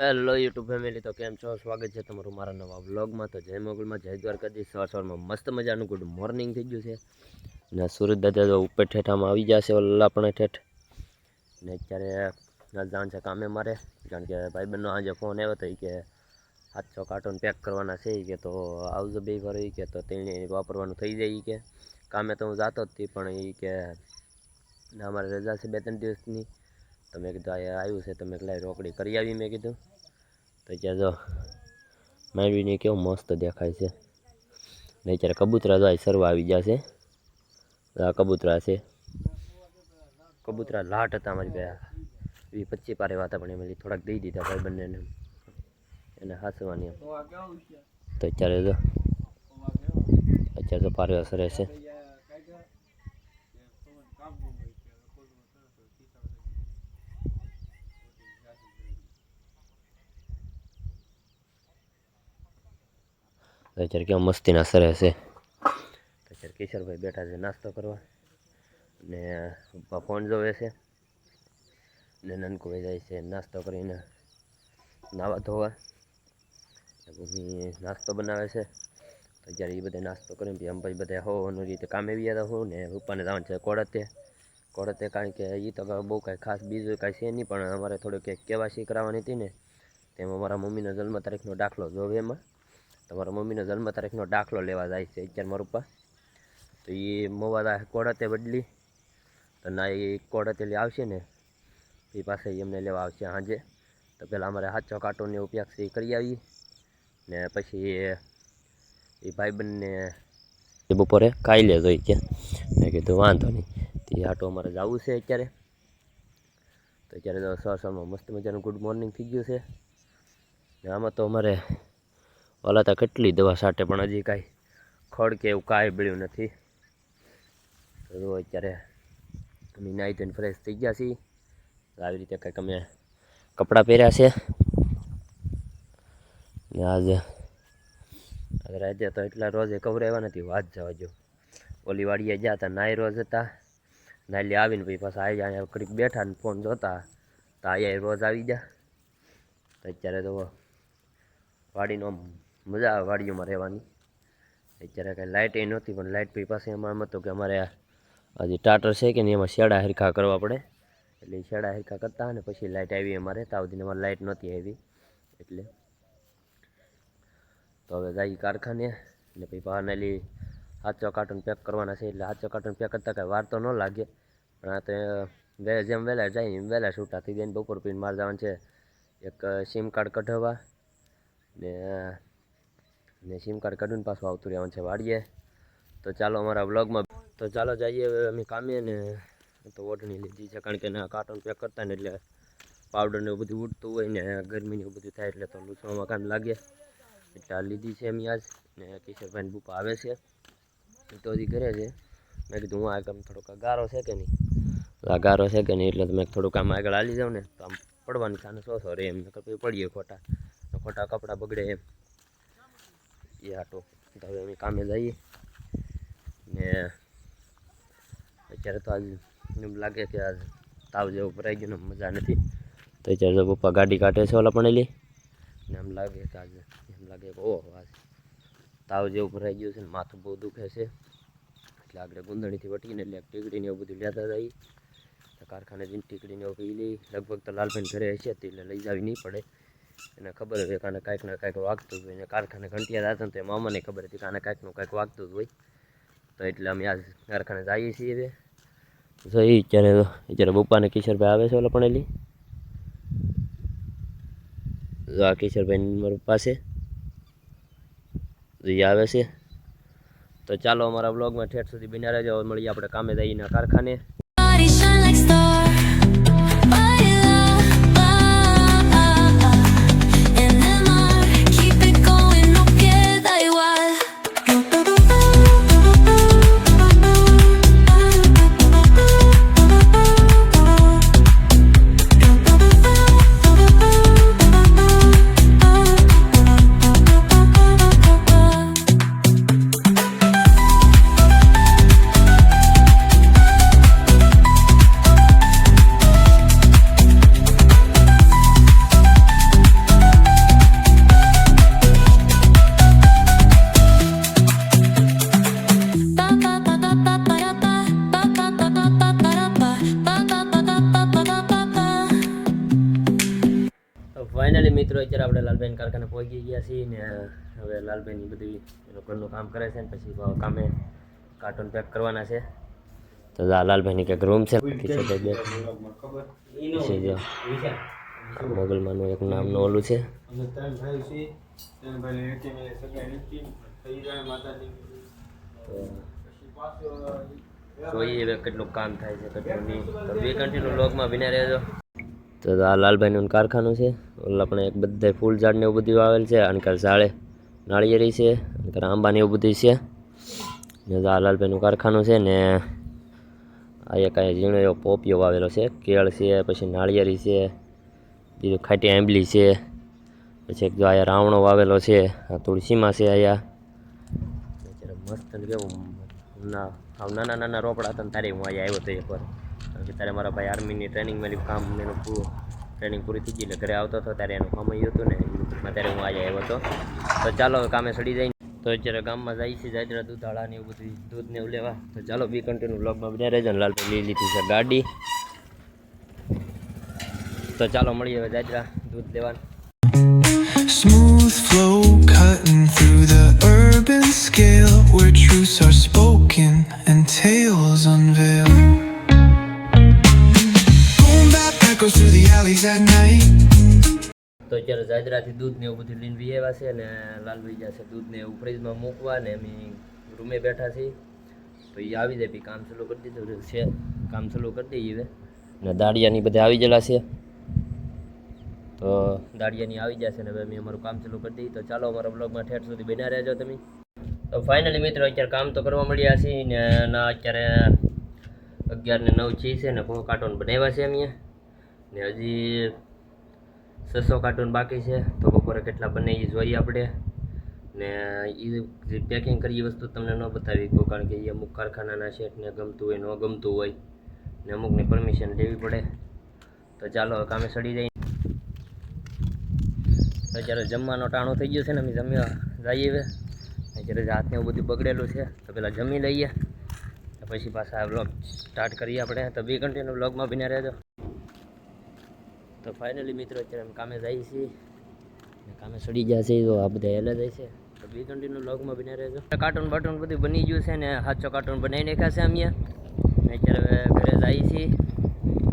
Hello YouTube family તો કેમ છો? સ્વાગત છે તમારું મારા નવા વ્લોગમાં તો જય મોગલમાં, જય દ્વારકાધીશ. સવાર સવારમાં મસ્ત મજાનું ગુડ મોર્નિંગ થઈ ગયું છે. ને સુરત દાદા તો ઉપર ઠેઠામાં આવી જશે ઓલા પણ ઠેઠ. ને અત્યારે જાણ છે કામે મારે. કારણ કે ભાઈબંધનો આજે ફોન આવ્યો હતો એ કે સાતસો કાર્ટૂન પેક કરવાના છે. એ કે તો આવજો બે વાર એ કે તો તેને વાપરવાનું થઈ જાય એ કે. કામે તો હું જાતો જ હતી પણ એ કે અમારે રજા છે બે ત્રણ દિવસની. તો મેં કીધું આ આવ્યું છે તો મેં લાઈ રોકડી કરી આવી. મેં કીધું. તો ત્યાં જો માંડવીને કેવું મસ્ત દેખાય છે. ને અત્યારે કબૂતરા જાય સરવા આવી જશે આ કબૂતરા છે. કબૂતરા લાટ હતા અમારી બે. એ પચી પારે હતા પણ એમાં થોડાક દઈ દીધા ભાઈ બંનેને. એને હાંસવાની એમ. તો અત્યારે જો, અત્યારે તો પારે સરે છે. તો કેવા મસ્તીના સરે છે. તો અત્યારે કિશોરભાઈ બેઠા છે નાસ્તો કરવા. ને પપ્પા ફોન જોવે છે. ને નનકુભાઈ જાય છે નાસ્તો કરીને નાવા ધોવા. પછી નાસ્તો બનાવે છે. તો એ બધા નાસ્તો કરીને પછી પછી બધા હોવાનું રીતે કામે બી હતા હોઉં ને પપ્પાને જવાનું છે કોડતે કોડતે કારણ કે એ તો બહુ કાંઈ ખાસ બીજું કાંઈ છે નહીં, પણ અમારે થોડુંક કંઈક કેવાસી કરાવવાની હતી ને. તેમાં મારા મમ્મીનો જન્મ તારીખનો દાખલો જોવે એમાં. તમારા મમ્મીનો જન્મ તારીખનો દાખલો લેવા જાય છે અત્યારે મારા પપ્પા. તો એ મોવા કોડતે બદલી. તો ના એ કોડતે આવશે ને એ પાસે એમને લેવા આવશે સાંજે તો પહેલાં અમારે સાચો કાર્ટૂનને ઉપયોગ છે એ કરી આવીએ. ને પછી એ ભાઈબંધને એ બપોરે ખાઈ લે જોઈ કે. મેં કીધું વાંધો નહીં. તે આટો અમારે જવું છે અત્યારે. તો અત્યારે તો સવાર સવારમાં મસ્ત મજાનું ગુડ મોર્નિંગ થઈ ગયું છે. આમાં તો અમારે ઓલા તો કેટલી દવા સાટે પણ હજી કાંઈ ખડ કે એવું કાંઈ બળ્યું નથી. તો અત્યારે અમે નાહી ધોઈને ફ્રેશ થઈ ગયા છીએ. આવી રીતે કંઈક અમે કપડાં પહેર્યા છે. ને આજે આજે રાજે તો એટલા રોજે કવરાવ્યા નથી, વાત જવા જો ઓલી વાડીએ ગયા હતા નાઈ રોજ હતા. નાલી આવીને પછી પાછા આવી અહીંયા કડીક બેઠા ને ફોન જોતા. તો અહીંયા રોજ આવી ગયા. અત્યારે તો વાડીનો મજા આવે વાડીઓમાં રહેવાની. અત્યારે કાંઈ લાઇટ એ નહોતી, પણ લાઇટ પછી પાસે એમાં એમ હતું કે અમારે આ જે ટાટર છે કે નહીં એમાં શેડા હરખા કરવા પડે. એટલે શેડા હરખા કરતા અને પછી લાઇટ આવી અમારે સુધી અમારે લાઇટ નહોતી આવી. એટલે તો હવે જાય કારખાને. એટલે પછી બહારનાલી સાચો કાર્ટૂન પેક કરવાના છે. એટલે સાચો કાર્ટૂન પેક કરતાં કાંઈ વાર તો ન લાગે. પણ આ તો વે, જેમ વહેલા જાય એમ વહેલા છૂટા. થઈ જાય બપોર પીને માર જવાનું છે. એક સિમ કાર્ડ કઢાવવા ને ને સિમ કાર્ડ કાઢીને પાછું આવતું રહેવાનું છે વાડીએ. તો ચાલો અમારા બ્લોગમાં તો ચાલો જઈએ હવે અમે કામે ને તો ઓઢણી લીધી છે કારણ કે એના કાર્ટૂન પેક કરતા ને એટલે પાવડર ને બધું ઉડતું હોય ને ગરમી ને બધું થાય એટલે તો લૂસવામાં કામ લાગે. એટલે આ લીધી છે એમ આજ ને કિશોરભાઈ બુપા આવે છે. તો હજી ઘરે છે. મેં કીધું હું આ કામ થોડોક ગારો છે કે નહીં? આ ગારો છે કે નહીં એટલે તો મેં થોડુંક આમ આગળ હાલી જાવ ને તો આમ પડવાની સાને સો સો રે એમ, નકર પછી પડીએ ખોટા. ખોટા કપડાં બગડે એમ. એ તો હવે અમે કામે જઈએ. ને અત્યારે તો આજ એમ લાગે કે આજ તાવ જેવું ભરાઈ ગયું ને મજા નથી. તો અત્યારે તો પપ્પા ગાડી કાઢે છે ઓલા પણ લી ને એમ લાગે કે આજે એમ લાગે કે ઓહો, આજ તાવ જેવું ભરાઈ ગયું છે ને માથું બહુ દુખે છે. એટલે આગળ ગુંદણીથી વટીને એટલે ટીકડીને એવું બધું લેતા જઈએ. તો કારખાને જઈને ટીકડીને એવું પી લઈ લગભગ તો લાલભાઈ ઘરે હશે એટલે લઈ જાવી નહીં પડે. એને ખબર હોય કાને કાંઈક ને કાંઈક વાગતું જ હોય. ને કારખાને ઘંટિયા હતા ને તો મામાને ખબર હતી કાને કાંઈકનું કાંઈક વાગતું જ હોય. તો એટલે અમે આજ કારખાને જઈએ છીએ જો અત્યારે અત્યારે બપ્પાને કિશોરભાઈ આવે છે ઓલા પણ જો આ કિશોરભાઈ મારા પાસે એ આવે છે. તો ચાલો અમારા બ્લોગમાં ઠેઠ સુધી બિના રહેજો. મળીએ આપણે કામે જઈને કારખાને. મિત્રો અત્યારે આપણે લાલબેન કારખાને પહોંચી ગયા છીએ ને હવે લાલભાઈની બધી એનું ઘરનું કામ કરે છે ને પછી કામે કાર્ટૂન પેક કરવાના છે. તો લાલબેન કંઈક રૂમ છે મોગલમાંનું એક નામનું ઓલું છે. જોઈએ કેટલું કામ થાય છે કેટલું નહીં. તો બે કન્ટિન્યુ લોગમાં વિના રહેજો. તો આ લાલભાઈનું કારખાનું છે. ઓલા પણ એક બધા ફૂલ ઝાડ ને એવું બધું આવેલ છે અને કાલ ઝાડે નાળિયેરી છે અને કાલ આંબા એવું બધું છે. ને આ લાલભાઈનું કારખાનું છે ને આ એક કાંઈ ઝીણો એવો પોપિયો વાવેલો છે. કેળ છે, પછી નાળિયેરી છે, બીજું ખાટી આંબલી છે, પછી એક જો અહીંયા રાવણો વાવેલો છે, આ તુલસીમાં છે અહીંયા મસ્ત કેવું ના નાના નાના રોપડા હતા ને તારે હું અહીંયા આવ્યો તો એકવાર કારણ કે ત્યારે મારા ભાઈ આર્મીની ટ્રેનિંગ મેલી, કામ એનું પૂરું. ટ્રેનિંગ પૂરી થઈ ગઈ એટલે ઘરે આવતો હતો ત્યારે એનું કામ આવ્યું હતું ને અત્યારે ત્યારે હું આજે આવ્યો હતો. તો ચાલો કામે સડી જાય તો અત્યારે ગામમાં જાય છે, જાજરા દૂધાળા ને એવું બધું, દૂધ ને એવું લેવા. તો ચાલો, બી કન્ટિન્યુ બ્લોગમાં બધા રહેજો ને લાલભાઈ લઈ લીધી છે ગાડી. તો ચાલો, મળીએ હવે જાજરા દૂધ લેવાનું. Smooth flow cutting through the urban scale, where truths are spoken and tales unveiled. તો અત્યારે જાજરાથી દૂધ ને એવું બધું લઈને વી આવ્યા છે ને લાલભાઈ જશે દૂધ ને એવું ફ્રીજમાં મૂકવા ને અમે રૂમે બેઠા છીએ. તો એ આવી જાય, પછી કામ ચાલુ કરી દીધું છે. કામ ચાલુ કરી દઈએ હવે. ને દાળિયાની બધા આવી ગયેલા છે. તો દાળિયાની આવી જશે ને હવે અમે અમારું કામ ચાલુ કરી દઈએ. તો ચાલો અમારા બ્લોગમાં ઠેઠ સુધી બન્યા રહેજો તમે. તો ફાઇનલી મિત્રો અત્યારે કામ તો કરવા મળ્યા છીએ ને ના અત્યારે અગિયાર ને નવ છે છે ને પોહ કાર્ટૂન બનાવ્યા છે અમે ને હજી છસો કાર્ટૂન બાકી છે. તો બપોરે કેટલા બને એ જોઈએ આપણે. ને એ જે પેકિંગ કરી એ વસ્તુ તમને ન બતાવી કહું કારણ કે એ અમુક કારખાનાના શેઠને ગમતું હોય, ન ગમતું હોય. ને અમુકની પરમિશન લેવી પડે. તો ચાલો કામે સડી જાય અત્યારે જમવાનો ટાણું થઈ ગયો છે ને, અમે જમ્યા, જઈએ હવે. જ્યારે હાથને એવું બધું બગડેલું છે, તો પહેલાં જમી લઈએ. તો પછી પાછા બ્લોગ સ્ટાર્ટ કરીએ આપણે. તો બી કન્ટિન્યુ બ્લોગમાં બિના રહેજો. તો ફાઇનલી મિત્રો અત્યારે અમે કામે જઈએ છીએ. કામે સડી ગયા છે તો આ બધા હેલા જાય છે. તો બી કન્ટિન્યુ બ્લોગમાં બની રહેજો. કાર્ટૂન બાટુન બધું બની ગયું છે ને સાચો કાર્ટૂન બનાવી નાખ્યા છે અમે અત્યારે ઘરે જઈએ છીએ.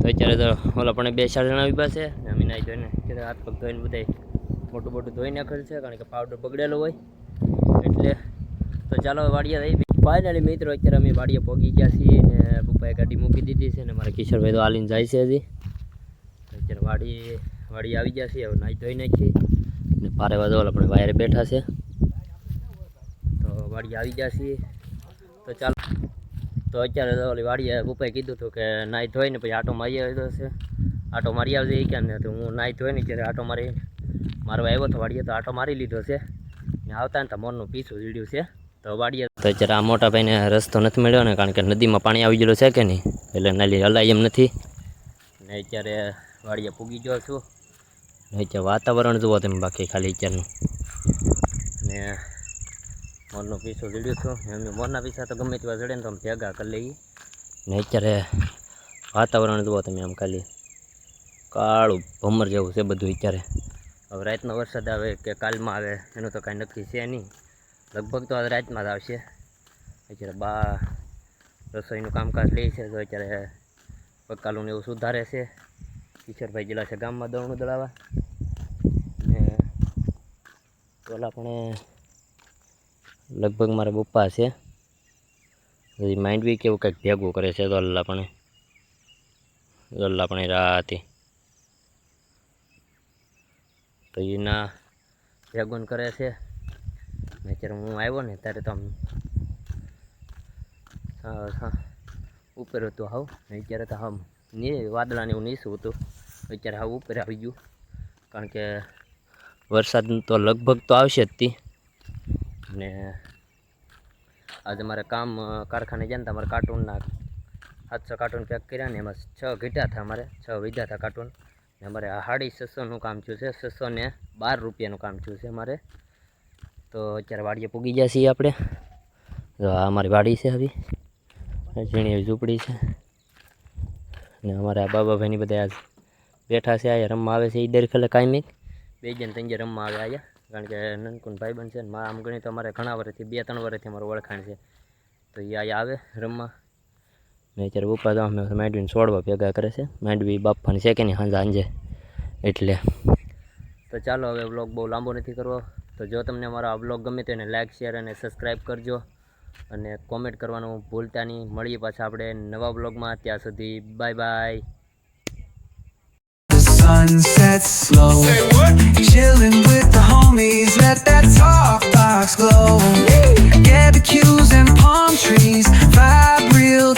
તો અત્યારે તો ઓલા પણ બે ચાર જણા ઊભા છે. અમે નાઈ જોઈને અત્યારે હાથ પગ ધોઈને બધા મોટું મોટું ધોઈ નાખેલ છે, કારણ કે પાવડર બગડેલો હોય. એટલે તો ચાલો વાડિયા વાડીએ ફાઇનલી મિત્રો, અત્યારે અમે વાડીએ પહોંચી ગયા છીએ ને પપ્પાએ ગાડી મૂકી દીધી છે ને મારા કિશોરભાઈ તો હાલીને જાય છે હજી. અત્યારે વાડી વાડી આવી ગયા છે હવે નાઈ ધોઈ નાખી અને પારે વાદળ આપણે વાયરે બેઠા છે. તો વાડી આવી ગયા છીએ. તો ચાલો, તો અત્યારે ઓલી વાડીએ પપ્પાએ કીધું હતું કે નાઈ ધોઈને પછી આટો મારી આવ્યો છે. આટો મારી આવજે એ ક્યાં ને? તો હું નાઈ ધોઈને ત્યારે આટો મારી, મારો આવ્યો તો વાડીએ તો આટો મારી લીધો છે. ને આવતા ને તો મોરનું પીછું જીડ્યું છે. તો વાડીએ તો આ મોટા ભાઈને રસ્તો નથી મળ્યો ને, કારણ કે નદીમાં પાણી આવી ગયેલું છે કે નહીં? એટલે નાલી હલાય એમ નથી. ને અત્યારે વાડીએ પૂગી ગયો છું. ને અત્યારે વાતાવરણ જુઓ તમે બાકી ખાલી અત્યારનું. ને મોરનો પીસો જડ્યો છું. એમ મોરના પીછા તો ગમે તેવા જડે ને તો ભેગા કરી લઈએ. ને અત્યારે વાતાવરણ જુઓ તમે આમ ખાલી. કાળું ભમર જેવું છે બધું અત્યારે. હવે રાતનો વરસાદ આવે કે કાલમાં આવે એનું તો કાંઈ નક્કી છે નહીં. લગભગ તો આજ રાતમાં જ આવશે. અત્યારે બા રસોઈનું કામકાજ લે છે તો અત્યારે ને એવું સુધારે છે. કિશોરભાઈ ગયેલા છે ગામમાં દવણું દળાવા ને ઓલા પણ લગભગ મારા પપ્પા છે. પછી માઇન્ડ બી કેવું કંઈક ભેગું કરે છે તો અલ્લા પણ. દોલ્લા પણ રાતે તો એના ભેગું કરે છે. અત્યારે હું આવ્યો ને ત્યારે તો આમ હા, હા, ઉપર હતું હાવ. અત્યારે તો હમની વાદળાને એવું નીસું હતું. અત્યારે હા ઉપર આવી ગયું. કારણ કે વરસાદ તો લગભગ તો આવશે જ તી. અને આજે મારે કામ કારખાને ગયા ને તમારે કાર્ટૂનના સાતસો કાર્ટૂન પેક કર્યા ને એમાં છ ઘીટા હતા અમારે, છ વીજા હતા કાર્ટૂન. ને અમારે સાડી છસોનું કામ થયું છે છસો ને બાર રૂપિયાનું કામ થયું છે અમારે. તો અત્યારે વાડીએ પૂગી ગયા છીએ આપણે. તો આ અમારી વાડી છે હવે ઝીણી ઝૂંપડી છે. ને અમારા બાબાભાઈની બધા આજ બેઠા છે આ રમવા આવે છે એ દરખલે કાયમી બે જણ ત્રણ જણ રમવા આવે અહીંયા કારણ કે નનકુન ભાઈબંધ છે ને આમ ગણી તો અમારે ઘણા વર્ષથી, બે ત્રણ વર્ષથી અમારું ઓળખાણ છે. તો એ અહીંયા આવે રમવા. ને અત્યારે પપ્પા તો અમે માંડવીને છોડવા ભેગા કરે છે. માંડવી બાપાની છે કે નહીં સાંજે સાંજે એટલે તો ચાલો હવે વ્લોગ બહુ લાંબો નથી કરવો. તો જો તમને મારો આ વ્લોગ ગમે તો એને લાઇક શેર અને સબસ્ક્રાઈબ કરજો. અને કોમેન્ટ કરવાનું ભૂલતા નહીં. મળીએ પાછા આપણે નવા વ્લોગમાં. ત્યાં સુધી bye bye. The sun sets slow. Chilling with the homies, let that talk box glow. Barbecues and palm trees, vibe real